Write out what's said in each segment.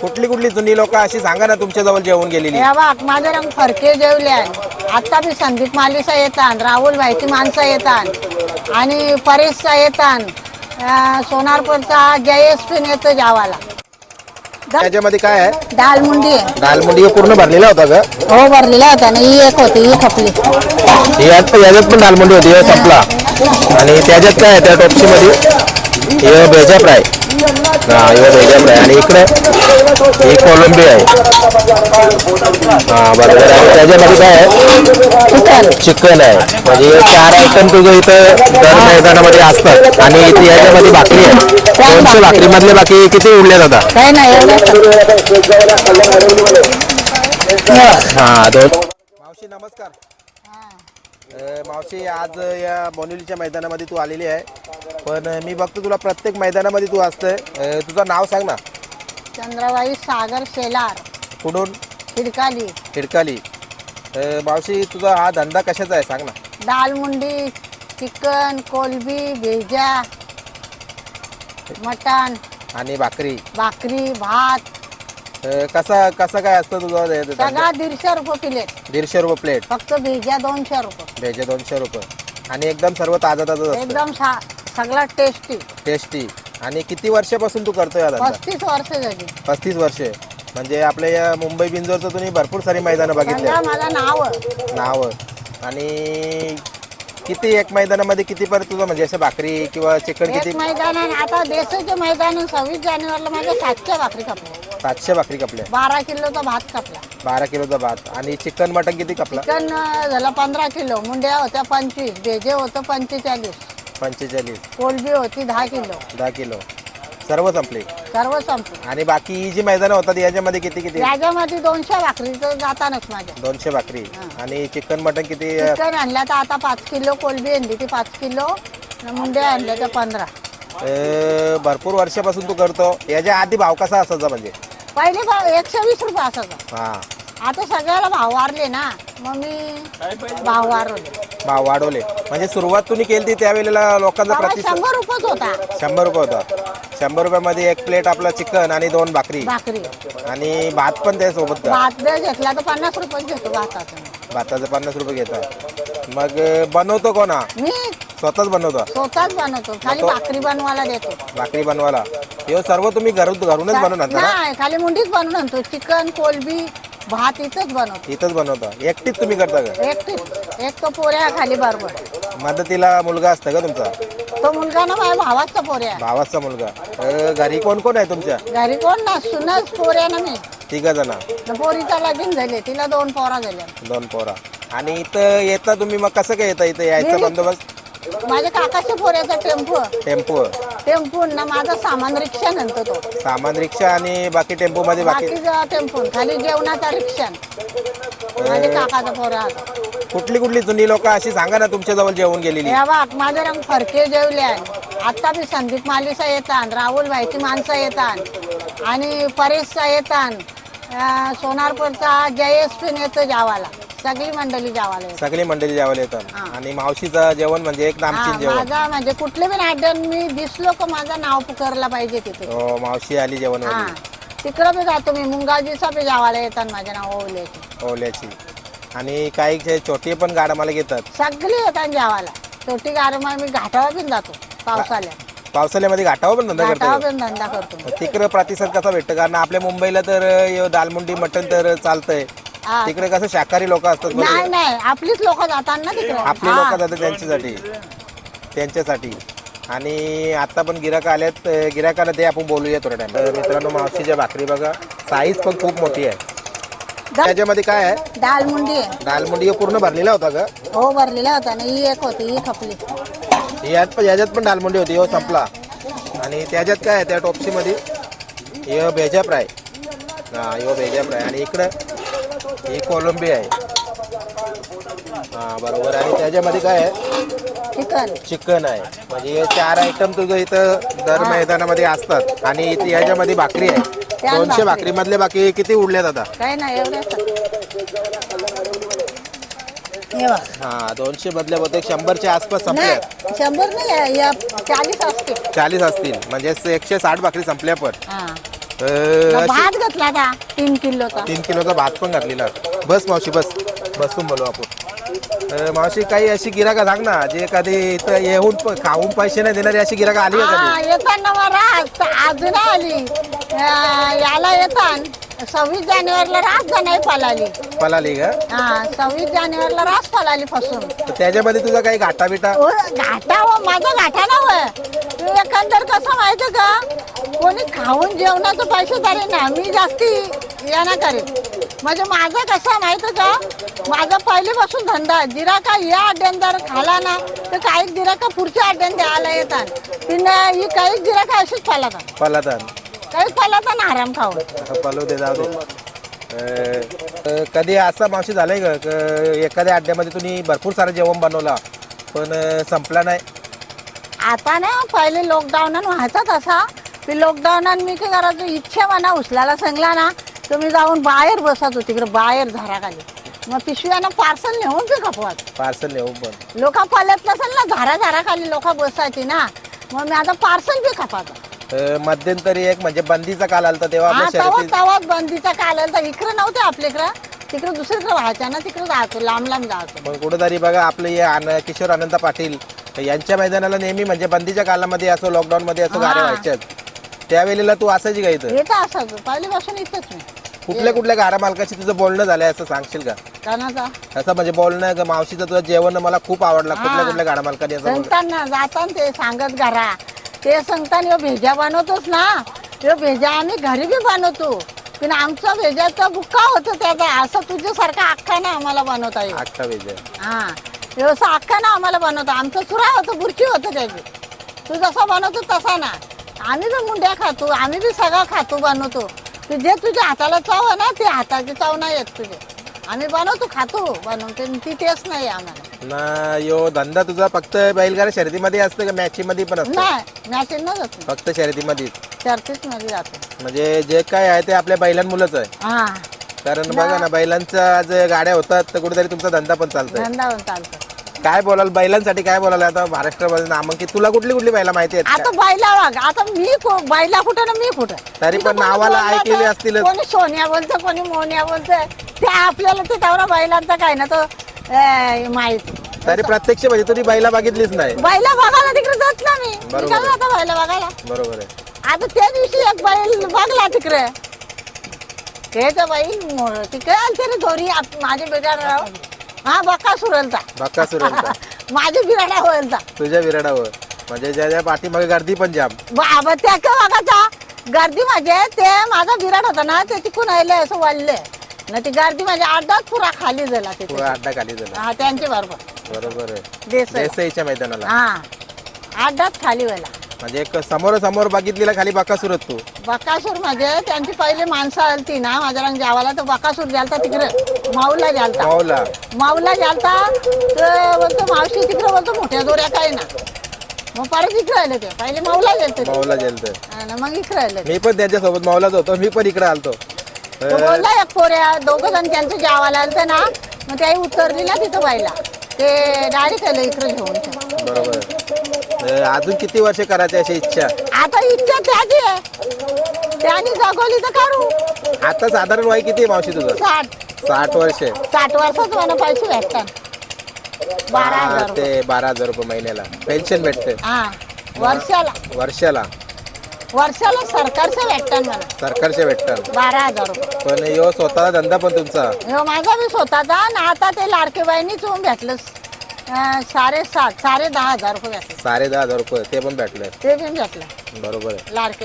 कुठली कुठली जुनी लोक अशी सांगा ना तुमच्या जवळ जेवून गेलेली. या बघ माझे रंग फरके जेवल्यान आता बी संदीप मालिसा येतात राहुल भाईची माणसं येतात आणि परेशचा येतात सोनारपूरचा जयेश पण येतो जावाला त्याच्यामध्ये काय आहे? दालमुंडी आहे. दालमुंडी पूर्ण भरलेला होता का? हो भरलेला होता ना ही एक होती ही खपली. यात याच्यात पण दालमुंडी होती हे संपला. आणि त्याच्यात काय आहे त्या टोपशी मध्ये हे भेजा फ्राय हा हे भेजा फ्राय आणि इकडे ही कोलंबी आहे. हा बरोबर. आणि त्याच्यामध्ये काय आहे? चिकन आहे. म्हणजे हे चार आयटम तुझं इथं दर मैदानामध्ये असतात. आणि इथे याच्यामध्ये भाकरी आहे. दोनशे भाकरी मधले बाकी किती उरले जातात काय नाही हा दोन. मावशी नमस्कार. मावशी आज या बोनिवलीच्या मैदानामध्ये तू आलेली आहे. पण मी बघतो तुला प्रत्येक मैदानामध्ये तू असतंय. तुझं नाव सांग ना. चंद्रबाई सागर शेलार. कुठून? खिडकाली. हिडकाली अ, मावशी तुझा हा धंदा कशाचा आहे? सांग ना. दालमुंडी चिकन कोलबी भेजा मटण. आणि भाकरी. भाकरी भात. अ, कसा कसा काय असतं तुझा? सगळा दीडशे रुपये प्लेट दीडशे रुपये प्लेट फक्त भेजा दोनशे रुपये. भेजे दोनशे रुपये. आणि एकदम सर्व ताजं ताजं असतं. एकदम सा- सगळा टेस्टी टेस्टी आणि किती वर्षापासून तू करतोय हा धंदा पस्तीस वर्ष झाली. पस्तीस वर्षे. म्हणजे आपल्या या मुंबई बिंजोरचं तुम्ही भरपूर सारी मैदानं बघितली. सगळा माझा नाव नाव. आणि किती एक मैदानामध्ये किती पर्यंत तुझं म्हणजे असं भाकरी किंवा चिकन किती? मैदान आणि आता देशाचे मैदान सव्वीस जानेवारीला माझ्या सातशे भाकरी कापल्या सातशे भाकरी कपल्या. बारा किलोचा भात कापला. बारा किलोचा भात. आणि चिकन मटन किती कपला? चिकन अं, झाला पंधरा किलो. मुंड्या होत्या पंचवीस. भेजे होतं पंचेचाळीस. पंचेचाळीस. कोलबी होती दहा किलो. दहा किलो. सर्व संपले. सर्व संपलं. आणि बाकी ही जी मैदानं होतात याच्यामध्ये किती किती? याच्यामध्ये दोनशे भाकरी तर जातानच माझ्या. दोनशे भाकरी. आणि चिकन मटन किती? चिकन आणल्या तर आता पाच किलो कोलबी आणली ती पाच किलो. मुंड्या आणल्या तर पंधरा. अं, भरपूर वर्षापासून तू करतो. याच्या आधी भाव कसा असायचा म्हणजे? पहिले भाव एकशे वीस रुपये असायचा हा. आता सगळ्याला भाव वाढले ना मग मी भाव वाढवले. भाव वाढवले. म्हणजे सुरुवात तुम्ही केली ती त्यावेळेला लोकांचा प्रतिसाद शंभर रुपयेच होता. शंभर रुपये होता. शंभर रुपयामध्ये एक प्लेट आपला चिकन आणि दोन भाकरी. भाकरी. आणि भात पण त्यासोबत भात जर घेतला तर पन्नास रुपये घेतो भाताचा. भाताचे पन्नास रुपये घेतात. मग अं, बनवतो कोणा? मी स्वतःच बनवतो? स्वतःच बनवतो. खाली भाकरी बनवायला देतो. भाकरी बनवायला. हे सर्व तुम्ही घरून घरूनच बनवून आणता ना? नाही खाली मुंडीच बनवून आणतो. चिकन कोलबी भात इथंच बनवतो. इथंच बनवता. एकटीच तुम्ही करता का? एकटीच. एक तो पोऱ्या खाली बरोबर. मदतीला मुलगा असतं का तुमचा? तो मुलगा ना माझ्या भावाचा पोऱ्या भावाचा मुलगा. अं, घरी कोण कोण आहे तुमच्या? घरी कोण ना सुनच पोऱ्या ना मी. तिघ जण. तर पोरीचा लगीन झाले तिला दोन पोरा झाल्या दोन पोरा. आणि इथं येता तुम्ही मग कसं काय येता? इथं यायचा बंदोबस्त? माझ्या काकाच्या पोऱ्याचा टेम्पो. टेम्पो. टेम्पो ना माझा सामान रिक्षा नंतर तो. सामान रिक्षा आणि बाकी टेम्पो मध्ये बाकी बाकीचा टेम्पो खाली जेवणाचा रिक्षा. माझ्या काकाचा पोरा होता. कुठली कुठली जुनी लोक अशी सांगा ना तुमच्या जवळ जेवून गेलेली. माझे रंग फरके जेवल्यान. आता बी संदीप मालिसा येतात राहुल भाईची माणसं येतात आणि परेशचा येतात अं, सोनारपूरचा जयेश येतो जावाला सगळी मंडळी जावाला सगळी मंडळी जेवायला येतात. आणि मावशीचं जेवण म्हणजे एक हा, नामचीन जेवण. माझा म्हणजे कुठले पण आठवण मी दिसलो का माझं नाव पुकारला पाहिजे तिथे. हो मावशी आली जेवण हा. तिकडं बी जातो मी मुंगाजीचा बी जावाला येतात माझ्या नाव ओवल्याची. ओल्याची आणि काही जे छोटे पण गाड्या मला घेतात. सगळी येतात जावाला. छोटी गारमा मी घाटावर पण जातो पावसाळ्यात पावसाळ्यामध्ये घाटावर पण धंदा करतो. तिकडं प्रतिसाद कसा भेटतो? कारण आपल्या मुंबईला तर अं, दालमुंडी मटण तर चालतंय. हा. तिकडे कसं शाकाहारी लोक असतात बरोबर? नाही नाही. आपलीच लोक जातात ना तिकडे. आपली हा. लोक जातात त्यांच्यासाठी. त्यांच्यासाठी. आणि आता पण गिराक आल्यात गिराकाला ते आपण बोलूया थोड्या टाइम मित्रांनो मावशीच्या भाकरी बघा. साईज पण खूप मोठी आहे. त्याच्यामध्ये काय आहे? दालमुंडी आहे. दालमुंडी पूर्ण भरलेला होता का? हो भरलेला होता ना ही एक होती ही खपली. यात पण याच्यात पण दालमुंडी होती हो संपला. आणि त्याच्यात काय आहे त्या टोपशीमध्ये हे भेजा फ्राय. हा यो भेजा फ्राय. आणि इकडं ही कोलंबी आहे. हा बरोबर. आणि त्याच्यामध्ये काय आहे? चिकन. चिकन आहे. म्हणजे हे चार आयटम तुझं इथं दर मैदानामध्ये असतात. आणि इथे याच्यामध्ये भाकरी आहे. दोनशे भाकरी. भाकरी मधले बाकी किती उरल्यात आता? काय नाही एवढे हे बघ. हा दोनशे मधल्या बहुतेक शंभरच्या आसपास संपल्या नाही शंभर नाही आहे, या चाळीस असते चाळीस असतील म्हणजे एकशे साठ भाकरी संपल्या पण. हा. भात घेतला आता तीन किलोचा. तीन किलोचा भात पण घातलेला. बस मावशी बस. बसून बोलू आपण. मावशी काही अशी गिराका सांग ना जे कधी इथं येऊन प- खाऊन पैसे नाही देणारी अशी गिराका आली का हा कधी येताना मग अजून आली. अं, याला येतान. सव्वीस जानेवारीला रास नाही पलाली पलाली का? हा सव्वीस जानेवारीला रास पलाली पासून तर त्याच्यामध्ये तुझा काही घाटा बिटा ओ, घाटा व माझा घाटा नव्हे तू एकंदर कसं माहिती का? कोणी खाऊन जेवणाचं पैसे तरी ना मी जास्ती येणार करेन म्हणजे माझं कसं माहिती का? माझा पहिल्यापासून धंदा आहे. गिराका या अड्ड्यान जर खाला ना तर काही गिराका पुढच्या अड्ड्यान द्यायला येतात. तिनं ही काही गिराका अशीच पालतात पलातान ना आराम पलव दे जाऊ दे. अं, अं, कधी असं मावशी झालंय का क- एखाद्या अड्ड्यामध्ये तुम्ही भरपूर सारं जेवण बनवला पण अं, संपला नाही. आता ना पहिले लॉकडाऊनान व्हायचा तसा की लॉकडाऊनान मी काय करायचो इच्छा मना उचलायला सांगला ना मी जाऊन बाहेर बसत होती तिकडे बाहेर झाडाखाली. मग पिशव्यानं पार्सल नेऊन ते खपवत? पार्सल नेऊ पण लोक पालत नसेल ना झाडा झाडाखाली लोक बसायची ना. मग मी आता पार्सल बी खपायचं अं, मध्यंतरी एक म्हणजे बंदीचा काल आलता तेव्हा हा आपल्या तवा शर्यती तवा बंदीचा काल आला तर इकडे नव्हते आपल्याकडं. तिकडे दुसरीकडे व्हायच्या ना तिकडे जायचो लांब लांब जायचो. पण कुठेतरी बघा आपले हे आन किशोर आनंद पाटील यांच्या मैदानाला नेहमी म्हणजे बंदीच्या कालामध्ये असो लॉकडाऊन मध्ये असो गाड्या हा. व्हायच्यात. त्यावेळेला तू असायची का इथं? असायचो पहिल्यापासून इथंच मी. कुठल्या कुठल्या गाड्या मालकाशी तुझं बोलणं झालंय असं सांगशील का? कानाचा. असं म्हणजे बोलणं मावशीचं तुझं जेवण मला खूप आवडलं. कुठल्या. कुठल्या गाड्या मालकाने असं बोललं जाताना ते सांगत घरा. ते सांगताना ह्यो भेजा बनवतोच ना ह्यो भेजा आम्ही घरी बी बनवतो. पण आमचा भेजाचा बुक्का होतो त्याचा असं तुझ्यासारखा अख्खा ना आम्हाला बनवता येईल अख्खा वेज हा ह्यो असं अख्खा ना आम्हाला बनवता. आमचं चुरा होतं बुरकी होतं त्याची. तू जसा बनवतो तसा ना. आम्ही बी मुंड्या खातो आम्ही बी सगळं खातो बनवतो. ते जे तुझ्या हाताला चव आहे ना ते हाताची चव नाही येत तुझे. आम्ही बनवतो खातो बनवतो. ती टेस्ट नाही आम्हाला. ना यो धंदा तुझा फक्त बैलगाड्या शर्यतीमध्ये असतं का मॅचीमध्ये पण असतं? नाही मॅचिंग न जात फक्त शर्यतीमध्ये? चर्चेच मध्ये जातो. म्हणजे जे काय आहे ते आपल्या बैलांमुळंच आहे. हा. कारण बघा ना बैलांच्या जे गाड्या होतात तर कुठेतरी तुमचा धंदा पण चालतोय. धंदा पण चालतो काय बोलाल बैलांसाठी काय बोलाल? आता महाराष्ट्रामध्ये नामांकित तुला कुठली कुठली बैला माहिती आहेत? आता का? बायला वाग आता मी को- बायला कुठं ना मी कुठं. तरी तिथं पण कोणी नावाला बोललं ऐकलेली तर असतीलच. कोणी सोनिया बोलतं कोणी मोनिया बोलतं. ते आपल्याला ते तेवढा बैलांचा काय ना तो माहीत. तरी प्रत्यक्ष म्हणजे तुम्ही बैला बघितलीच नाही. बायला बघायला तिकडे जात ना मी. बरोबर. आता बायला बघायला. बरोबर आहे. आता त्या दिवशी एक बैल बघला तिकडे. ते तर बाई तिकडे आलते रे दोरी आप- माझे बिराडा हा बका सुरलता बक्कासुरांचा माझे बिराडा होलता तुझ्या विराडावर म्हणजे ज्या ज्या पाठीमागे गर्दी पण जाम. बाबा त्या का बघाचा गर्दी म्हणजे ते माझा विराट होता ना ते तिकून आले असं वाढले. ना ती गर्दी म्हणजे अर्धाच पुरा खाली झाला तिथे. पुरा अड्डा खाली झाला. हा त्यांच्या बरोबर. बरोबर आहे. देसाई. देसाईच्या मैदानाला. हा. अर्धाच खाली व्हायला. म्हणजे एक समोर समोर बघितलेला खाली बक्कासुरत तू. बकासूर म्हणजे त्यांची पहिली माणसं आलती ना माझ्या रंग जावाला तर बकासूर जालता तिकडे. माऊला जालता माऊला. माऊला जालता तर बोलतो मावशी तिकडे बोलतो मोठ्या दोऱ्या काय ना. मग परत इकडे आले ते. पहिले माऊला गेलते ते. आणि मग इकडे आले ते. मी पण त्यांच्यासोबत माऊलाच होतो मी पण इकडे आलतो. तो बोलला एक पोऱ्या दोघं जण त्यांचं जेवायला आलतं ना मग त्याही उतरली ना तिथं व्हायला ते डायरेक्ट आलं इकडे घेऊन. ते. बरोबर. अं, अजून किती वर्ष करायची अशी इच्छा? आता इच्छा त्याची आहे. त्याने जगवली तर काढू. आता साधारण वय किती आहे मावशी तुझं? साठ. साठ वर्ष. साठ वर्षात मला पैसे भेटतात. बारा हा, हजार रुपये. ते बारा हजार रुपये महिन्याला. पेन्शन भेटते. हा वर्षाला. वर्षाला. वर्षाला सरकारचं भेटतात मला. सरकारचे भेटतात. बारा हजार रुपये. पण यो स्वतःचा धंदा पण तुमचा. ह्यो माझा बी स्वतःचा आणि आता ते लाडके बहिणीच भेटलं. अं, साडेसात साडे दहा हजार रुपये भेटले. साडे दहा हजार रुपये ते पण भेटले. ते पण भेटलं. बरोबर आहे. लाडके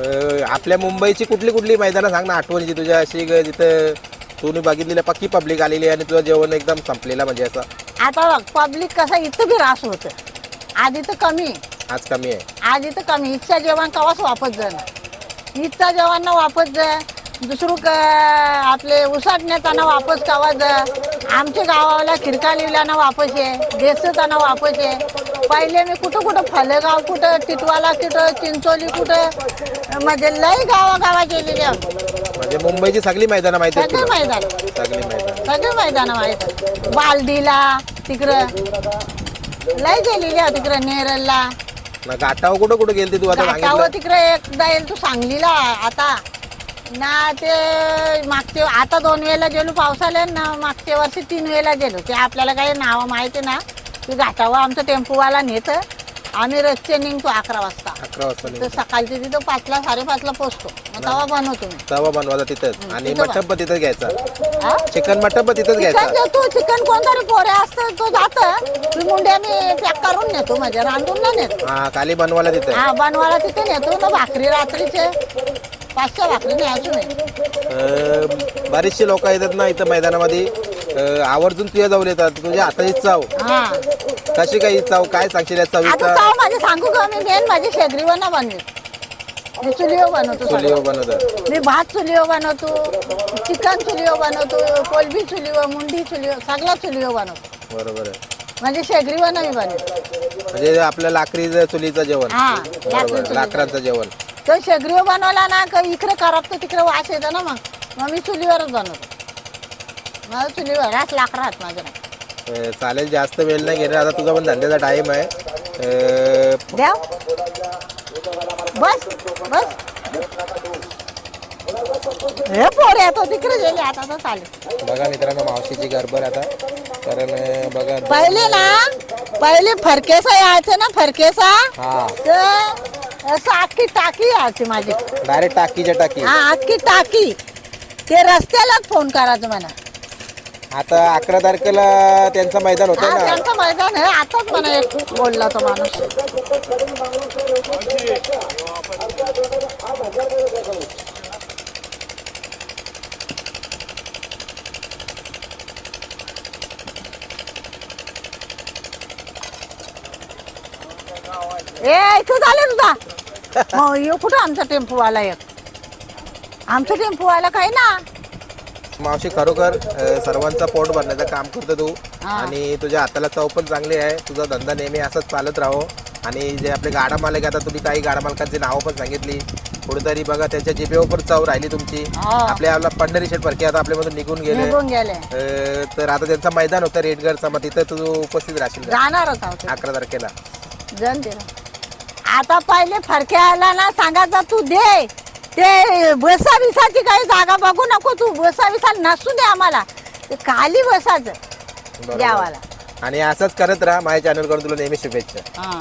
अं, आपल्या मुंबईची कुठली कुठली मैदानं सांग ना आठवणीची तुझ्या अशी ग- जिथं तुम्ही बघितलेल्या पक्की पब्लिक आलेली आणि तुझं जेवण एकदम संपलेला म्हणजे असं. आता बघ पब्लिक कसं इथं बी रास होतं. आधी तर कमी. आज कमी आहे. आज इथं कमी. इथच्या जेवण कवाच वापस जाणं इथच्या जेवणांना वापस जा दुसरं क आपले उसाट नेताना वापस कवा जा आमच्या गावाला खिरका लिवल्यानं वापस ये. देसताना वापस ये. पहिले मी कुठं कुठं फलेगाव कुठं टिटवाला कुठं चिंचोली कुठं म्हणजे लय गावागावा गेलेली आहोत. म्हणजे मुंबईची सगळी मैदानं माहिती आहेत सगळे तुला. मैदान. सगळी मैदान. सगळे मैदान माहीत बालदीला तिकडं लय गेलेली आहे तिकडं नेरलला. ना गाठाव कुठं कुठं गेलती तू? आता सांगितलं. तिकडे एकदा येईल तू सांगलीला. आता ना ते मागच्या आता दोन वेळेला गेलो पावसाला ना मागच्या वर्षी तीन वेळेला गेलो. ते आपल्याला काही नाव माहिती ना. की घाटावर आमचं टेम्पोवाला नेतं. आम्ही रस्ते निघतो अकरा वाजता. अकरा वाजता तर निघू. सकाळची तिथं पाचला साडेपाचला पोचतो. मग तेव्हा बनवतो मी. तवा बनवायचा तिथंच. आणि तिथं मटण पण तिथंच घ्यायचा. हा? चिकन मटण पण तिथंच चिकन घ्यायचा. देतो चिकन कोणतरी पोरे? असतं तो जात. मी मुंड्या मी पॅक करून नेतो म्हणजे रांधून ना नेतो. हा खाली बनवायला तिथं. हा बनवायला तिथे नेतो. ना भाकरी रात्रीचे पाचशा भाकरी न्यायचो मी अं, बरेचसे लोक येतात ना इथं मैदानामध्ये. अं, आवर्जून तुझ्या जाऊन येतात. तुझ्या हाताची चाव. हा. कशी काही चाव काय सांगशील या आता चवीचा चाव माझे सांगू का? मी मेन माझी शेगरीवर ना बनवी मी चुलीवर बनवतो सगळं. चुलीवर बनवतात. मी भात चुलीवर बनवतो चिकन चुलीवर बनवतो कोलबी चुलीवर मुंडी चुलीवर सगळं चुलीवर बनवतो. बरोबर आहे. म्हणजे शेगरीवर ना मी बनवतो म्हणजे आपलं लाकडी चुलीचं जेवण. हा लाकडी बरोबर चुलीवर. लाकडांचं जेवण. तो शेगरीवर बनवला ना का इकडे करपतो तिकडे वास येतो ना मग. मग मी चुलीवरच बनवतो. मला चुलीवर रास लाकडात माझ्या अं, चालेल जास्त वेळ नाही घेणार. आता तुझा पण धंद्याचा टाइम आहे. द्या बस बस. हे पोर येतो तिकडे गेले आता तर चालेल. बघा मित्रांनो मावशीची गडबड आता. कारण अं, बघा पहिले ना पहिले फरकेसा यायचं ना फरकेसा. हा. तर असं अख्खी टाकी यायची माझी. डायरेक्ट टाकीच्या टाकी. हा अख्खी टाकी. ते रस्त्यालाच फोन करायचं म्हणा. आता अकरा तारखेला त्यांचं मैदान होतं ना. त्यांचं मैदान आहे. आताच म्हणा एक बोलला तो माणूस. ए इथं झालं तुझा यो कुठं आमचा टेम्पोवाला एक? आमचा टेम्पोवाला काय ना? मावशी खरोखर अं, सर्वांचा पोट भरण्याचं काम करतो तू. आणि तुझ्या हाताला चव पण चांगली आहे. तुझा धंदा नेहमी असाच चालत राहो. आणि जे आपले गाडा मालक आता तुम्ही काही गाडा मालकांची नावं पण सांगितली. कुठेतरी बघा त्यांच्या जिभेवर पण चव राहिली तुमची. हा. आपल्या आपला पंढरी शेठ फरके आता आपल्यामधून निघून गेले. निघून गेले. अं, तर आता त्यांचं मैदान होतं रेडगरचं मग तिथं तू उपस्थित राहशील का? अकरा तारखेला. जण दे आता पहिले फरके आला ना सांगायचा तू दे. ते बसा बिसाची काही जागा बघू नको तू. बसा बिसा नसू दे आम्हाला. ते खाली बसायचं बरोबर. द्यावाला आणि असंच करत राहा. माझ्या चॅनलकडून तुला नेहमी शुभेच्छा. हा.